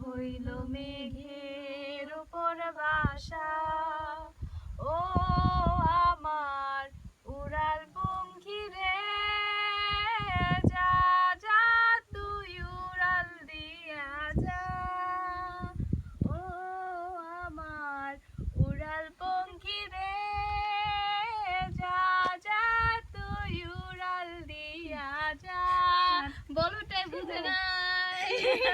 হইল মেঘের উপর বাসা। ও আমার উড়াল পঙ্খী রে যা যা তুই উড়াল দিয়া যা। ও আমার উড়াল পঙ্খি রে যা যা তুই উড়াল দিয়া যা। বলুটাই বুঝে না